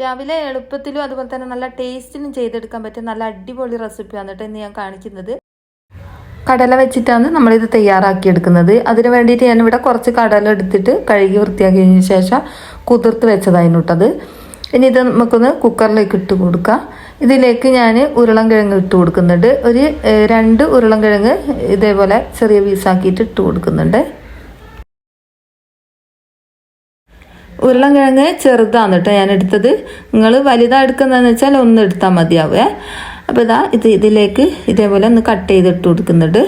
രാവിലെ എളുപ്പത്തിലും അതുപോലെ തന്നെ നല്ല ടേസ്റ്റിനും ചെയ്തെടുക്കാൻ പറ്റിയ നല്ല അടിപൊളി റെസിപ്പിയാണ് കേട്ടോ ഇന്ന് ഞാൻ കാണിക്കുന്നത്. കടല വെച്ചിട്ടാണ് നമ്മളിത് തയ്യാറാക്കിയെടുക്കുന്നത്. അതിന് വേണ്ടിയിട്ട് ഞാനിവിടെ കുറച്ച് കടല എടുത്തിട്ട് കഴുകി വൃത്തിയാക്കിയതിന് ശേഷം കുതിർത്ത് വെച്ചതായിരുന്നു കേട്ടത് ഇനി ഇത് നമുക്കൊന്ന് കുക്കറിലേക്ക് ഇട്ട് കൊടുക്കാം. ഇതിലേക്ക് ഞാൻ ഉരുളൻകിഴങ്ങ് ഇട്ട് കൊടുക്കുന്നുണ്ട്. ഒരു രണ്ട് ഉരുളൻകിഴങ്ങ് ഇതേപോലെ ചെറിയ പീസാക്കിയിട്ട് ഇട്ട് കൊടുക്കുന്നുണ്ട്. ഉരുളൻകിഴങ്ങ് ചെറുതാണ് കേട്ടോ ഞാൻ എടുത്തത്. നിങ്ങൾ വലുതാണ് എടുക്കുന്നതെന്ന് വെച്ചാൽ ഒന്ന് എടുത്താൽ മതിയാവേ. അപ്പോൾ ഇതാ ഇത് ഇതിലേക്ക് ഇതേപോലെ ഒന്ന് കട്ട് ചെയ്തിട്ട് കൊടുക്കുന്നുണ്ട്.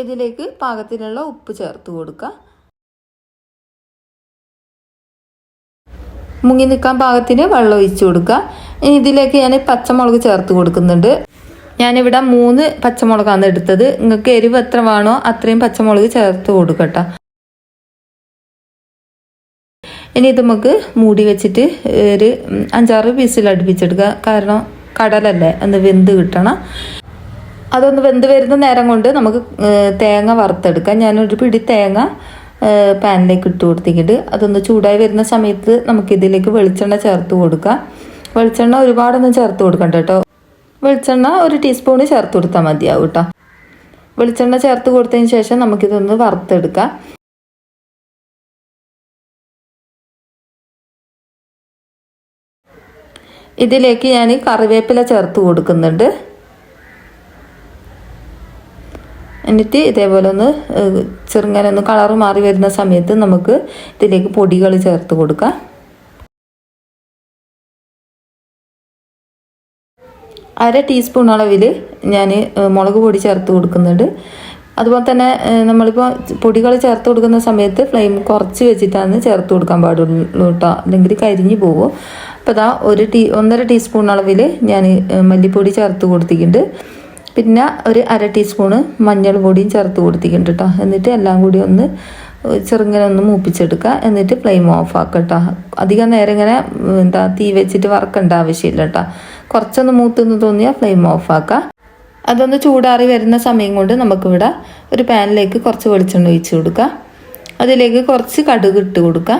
ഇതിലേക്ക് പാകത്തിനുള്ള ഉപ്പ് ചേർത്ത് കൊടുക്കുക മുങ്ങി നിൽക്കാൻ പാകത്തിന് വെള്ളം ഒഴിച്ചു കൊടുക്കുക ഇനി ഇതിലേക്ക് ഞാൻ പച്ചമുളക് ചേർത്ത് കൊടുക്കുന്നുണ്ട്. ഞാനിവിടെ മൂന്ന് പച്ചമുളകാണ് എടുത്തത്. നിങ്ങൾക്ക് എരിവ് എത്ര വേണോ അത്രയും പച്ചമുളക് ചേർത്ത് കൊടുക്കട്ടോ. ഇനി ഇത് നമുക്ക് മൂടി വെച്ചിട്ട് ഒരു അഞ്ചാറ് പീസിൽ അടുപ്പിച്ചെടുക്കുക. കാരണം കടലല്ലേ ഒന്ന് വെന്ത് കിട്ടണം. അതൊന്ന് വെന്ത് വരുന്ന നേരം കൊണ്ട് നമുക്ക് തേങ്ങ വറുത്തെടുക്കാം. ഞാനൊരു പിടി തേങ്ങ പാനിലേക്ക് ഇട്ട് കൊടുത്തിട്ട് അതൊന്ന് ചൂടായി വരുന്ന സമയത്ത് നമുക്ക് ഇതിലേക്ക് വെളിച്ചെണ്ണ ചേർത്ത് കൊടുക്കാം. വെളിച്ചെണ്ണ ഒരുപാടൊന്നും ചേർത്ത് കൊടുക്കണ്ട കേട്ടോ. വെളിച്ചെണ്ണ ഒരു ടീസ്പൂണ് ചേർത്ത് കൊടുത്താൽ മതിയാവും കേട്ടോ വെളിച്ചെണ്ണ ചേർത്ത് കൊടുത്തതിന് ശേഷം നമുക്കിതൊന്ന് വറുത്തെടുക്കാം. ഇതിലേക്ക് ഞാൻ കറിവേപ്പില ചേർത്ത് കൊടുക്കുന്നുണ്ട്. എന്നിട്ട് ഇതേപോലെ ഒന്ന് ചെറുങ്ങനെ ഒന്ന് കളറ് മാറി വരുന്ന സമയത്ത് നമുക്ക് ഇതിലേക്ക് പൊടികൾ ചേർത്ത് കൊടുക്കാം. അര ടീസ്പൂൺ അളവിൽ ഞാൻ മുളക് പൊടി ചേർത്ത് കൊടുക്കുന്നുണ്ട്. അതുപോലെ തന്നെ നമ്മളിപ്പോൾ പൊടികൾ ചേർത്ത് കൊടുക്കുന്ന സമയത്ത് ഫ്ലെയിം കുറച്ച് വെച്ചിട്ടാണ് ചേർത്ത് കൊടുക്കാൻ പാടുള്ളൂ കേട്ടോ അല്ലെങ്കിൽ കരിഞ്ഞു പോകും അപ്പോൾ ഇതാ ഒരു ടീ ഒന്നര ടീസ്പൂൺ അളവിൽ ഞാൻ മല്ലിപ്പൊടി ചേർത്ത് കൊടുത്തിട്ടുണ്ട്. പിന്നെ ഒരു അര ടീസ്പൂണ് മഞ്ഞൾ പൊടിയും ചേർത്ത് കൊടുത്തിട്ടുണ്ട് കേട്ടോ എന്നിട്ട് എല്ലാം കൂടി ഒന്ന് ചെറുങ്ങനെ ഒന്ന് മൂപ്പിച്ചെടുക്കുക. എന്നിട്ട് ഫ്ലെയിം ഓഫ് ആക്കുക കേട്ടോ അധികം നേരം ഇങ്ങനെ എന്താ തീ വെച്ചിട്ട് വറക്കേണ്ട ആവശ്യമില്ല കേട്ടോ കുറച്ചൊന്ന് മൂത്തെന്ന് തോന്നിയാൽ ഫ്ലെയിം ഓഫ് ആക്കുക അതൊന്ന് ചൂടാറി വരുന്ന സമയം കൊണ്ട് നമുക്കിവിടെ ഒരു പാനിലേക്ക് കുറച്ച് വെളിച്ചെണ്ണ ഒഴിച്ച് കൊടുക്കുക അതിലേക്ക് കുറച്ച് കടുക് ഇട്ട് കൊടുക്കുക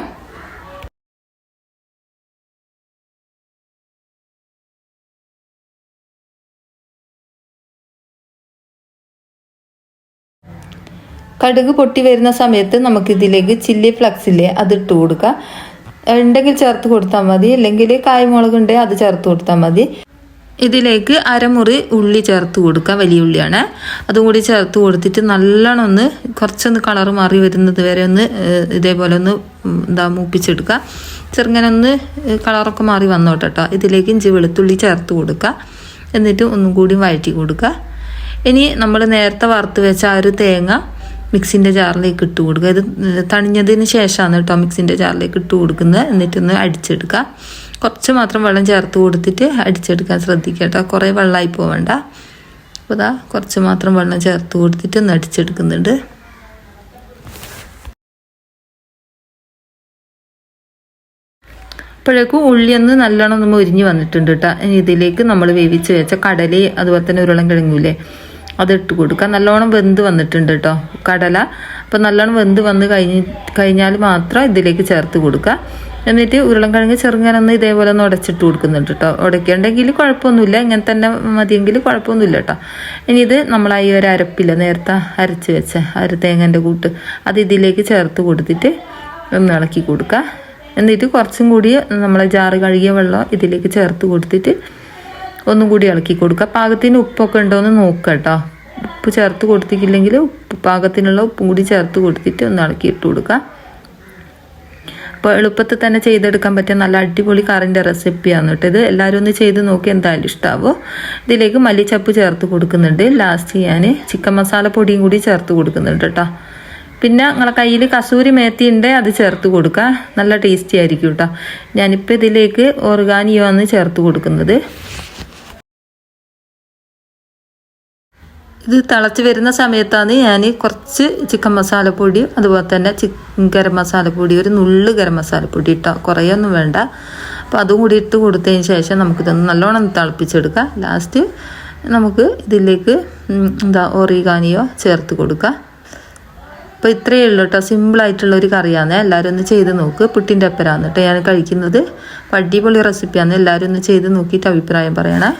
കടുക് പൊട്ടി വരുന്ന സമയത്ത് നമുക്ക് ഇതിലേക്ക് ചില്ലി ഫ്ലക്സ് ഇല്ലേ അത് ഇട്ട് കൊടുക്കുക ഉണ്ടെങ്കിൽ ചേർത്ത് കൊടുത്താൽ മതി അല്ലെങ്കിൽ കായ്മുളക് ഉണ്ടെങ്കിൽ അത് ചേർത്ത് കൊടുത്താൽ മതി. ഇതിലേക്ക് അരമുറി ഉള്ളി ചേർത്ത് കൊടുക്കുക വലിയ ഉള്ളിയാണ്. അതും കൂടി ചേർത്ത് കൊടുത്തിട്ട് നല്ലോണം ഒന്ന് കുറച്ചൊന്ന് കളർ മാറി വരുന്നത് വരെ ഒന്ന് ഇതേപോലെ ഒന്ന് എന്താ മൂപ്പിച്ചെടുക്കുക ചെറുങ്ങനെ ഒന്ന് കളറൊക്കെ മാറി വന്നോട്ടെ കേട്ടോ ഇതിലേക്ക് ഇഞ്ചി വെളുത്തുള്ളി ചേർത്ത് കൊടുക്കുക എന്നിട്ട് ഒന്നും കൂടി വഴറ്റി കൊടുക്കുക ഇനി നമ്മൾ നേരത്തെ വറുത്ത് വെച്ച ആ ഒരു തേങ്ങ മിക്സിന്റെ ജാറിലേക്ക് ഇട്ട് കൊടുക്കുക. ഇത് തണിഞ്ഞതിന് ശേഷമാണ് കേട്ടോ മിക്സിന്റെ ജാറിലേക്ക് ഇട്ട് കൊടുക്കുന്നത്. എന്നിട്ടൊന്ന് അടിച്ചെടുക്കുക. കുറച്ച് മാത്രം വെള്ളം ചേർത്ത് കൊടുത്തിട്ട് അടിച്ചെടുക്കാൻ ശ്രദ്ധിക്കുക കേട്ടോ. കുറേ വെള്ളമായി പോവണ്ട. അപ്പോൾ ഇതാ കുറച്ച് മാത്രം വെള്ളം ചേർത്ത് കൊടുത്തിട്ട് ഒന്ന് അടിച്ചെടുക്കുന്നുണ്ട്. അപ്പോഴേക്കും ഉള്ളി ഒന്ന് നല്ലോണം ഒന്ന് ഒരിഞ്ഞ് വന്നിട്ടുണ്ട് കേട്ടോ. ഇതിലേക്ക് നമ്മൾ വേവിച്ച് വെച്ച കടല അതുപോലെ തന്നെ ഉരുളൻ കിഴങ്ങൂലേ അതിട്ട് കൊടുക്കുക. നല്ലോണം വെന്ത് വന്നിട്ടുണ്ട് കേട്ടോ കടല. അപ്പോൾ നല്ലോണം വെന്ത് വന്ന് കഴിഞ്ഞ് കഴിഞ്ഞാൽ മാത്രം ഇതിലേക്ക് ചേർത്ത് കൊടുക്കുക. എന്നിട്ട് ഉരുളൻകിഴങ്ങ് ചെറുങ്ങനെ ഒന്ന് ഇതേപോലെ ഒന്ന് ഉടച്ചിട്ട് കൊടുക്കുന്നുണ്ട് കേട്ടോ ഉടയ്ക്കണ്ടെങ്കിൽ കുഴപ്പമൊന്നുമില്ല. ഇങ്ങനെ തന്നെ മതിയെങ്കിൽ കുഴപ്പമൊന്നുമില്ല കേട്ടോ ഇനി ഇത് നമ്മൾ ഈ ഒരു അരപ്പില്ല നേരത്തെ അരച്ച് വെച്ച അര തേങ്ങന്റെ കൂട്ട് അത് ഇതിലേക്ക് ചേർത്ത് കൊടുത്തിട്ട് ഒന്ന് ഇളക്കി കൊടുക്കുക. എന്നിട്ട് കുറച്ചും കൂടി നമ്മളെ ജാറ് കഴുകിയ വെള്ളം ഇതിലേക്ക് ചേർത്ത് കൊടുത്തിട്ട് ഒന്നും കൂടി ഇളക്കി കൊടുക്കുക പാകത്തിന് ഉപ്പൊക്കെ ഉണ്ടോ എന്ന് നോക്കുക കേട്ടോ ഉപ്പ് ചേർത്ത് കൊടുത്തിട്ടില്ലെങ്കിൽ ഉപ്പ് പാകത്തിനുള്ള ഉപ്പും കൂടി ചേർത്ത് കൊടുത്തിട്ട് ഒന്ന് ഇളക്കി ഇട്ട് കൊടുക്കുക അപ്പോൾ എളുപ്പത്തിൽ തന്നെ ചെയ്തെടുക്കാൻ പറ്റിയ നല്ല അടിപൊളി കറിന്റെ റെസിപ്പിയാണ് കേട്ടോ ഇത്. എല്ലാവരും ഒന്ന് ചെയ്ത് നോക്കി എന്തായാലും ഇഷ്ടാവോ. ഇതിലേക്ക് മല്ലിച്ചപ്പ് ചേർത്ത് കൊടുക്കുന്നുണ്ട്. ലാസ്റ്റ് ഞാൻ ചിക്കൻ മസാല പൊടിയും കൂടി ചേർത്ത് കൊടുക്കുന്നുണ്ട് കേട്ടോ പിന്നെ നിങ്ങളെ കയ്യിൽ കസൂരി മേത്തി ഉണ്ട് അത് ചേർത്ത് കൊടുക്കുക നല്ല ടേസ്റ്റി ആയിരിക്കും കേട്ടോ ഞാനിപ്പോൾ ഇതിലേക്ക് ഓർഗാനിയോ ആണ് ചേർത്ത് കൊടുക്കുന്നത്. ഇത് തിളച്ച് വരുന്ന സമയത്താണ് ഞാൻ കുറച്ച് ചിക്കൻ മസാലപ്പൊടി അതുപോലെ തന്നെ ചിക്കൻ ഗരം മസാലപ്പൊടി ഒരു നുള്ള് ഗരം മസാലപ്പൊടി ഇട്ടോ കുറേയൊന്നും വേണ്ട. അപ്പോൾ അതും കൂടി ഇട്ട് കൊടുത്തതിന് ശേഷം നമുക്കിതൊന്ന് നല്ലോണം തിളപ്പിച്ചെടുക്കാം. ലാസ്റ്റ് നമുക്ക് ഇതിലേക്ക് എന്താ ഒറിഗാനിയോ ചേർത്ത് കൊടുക്കുക അപ്പോൾ ഇത്രയേ ഉള്ളൂ കേട്ടോ സിമ്പിളായിട്ടുള്ള ഒരു കറിയാണ്. എല്ലാവരും ഒന്ന് ചെയ്ത് നോക്ക്. പുട്ടിന്റെ അപ്പരാന്ന് കേട്ടോ ഞാൻ കഴിക്കുന്നത്. അടിപൊളി റെസിപ്പിയാണ് എല്ലാവരും ഒന്ന് ചെയ്ത് നോക്കിയിട്ട് അഭിപ്രായം പറയണേ.